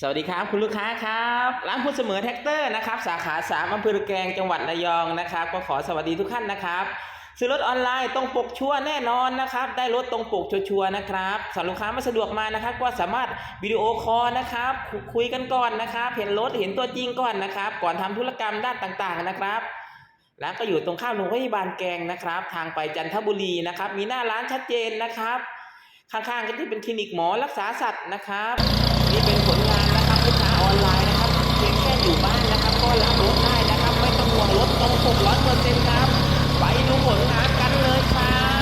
สวัสดีครับคุณลูกค้าครับร้านพูดเสมอแท็กเตอร์นะครับสาขาสามอำเภอระแกงจังหวัดระยองนะครับ ก็ขอสวัสดีทุกท่านนะครับ ซื้อรถออนไลน์ตรงปกชัวร์แน่นอนนะครับ ได้รถตรงปกชัวร์ๆนะครับสำหรับลูกค้าไม่สะดวกมานะครับ ก็สามารถวิดีโอคอลนะครับ คุยกันก่อนนะครับ เห็นรถเห็นตัวจริงก่อนนะครับ ก่อนทำธุรกรรมด้านต่างๆนะครับร้านก็อยู่ตรงข้ามโรงพยาบาลแกงนะครับ ทางไปจันทบุรีนะครับ มีหน้าร้านชัดเจนนะครับ ข้างๆก็ที่เป็นคลินิกหมอรักษาสัตว์นะครับ นี่เป็นผลงาน ไลน์นะครับเพียงแค่อยู่บ้านนะครับ ก็รับรถได้นะครับ ไม่ต้องห่วงรถตรง600%เปอร์เซ็นต์ครับ ไปดูผลงานกันเลยครับ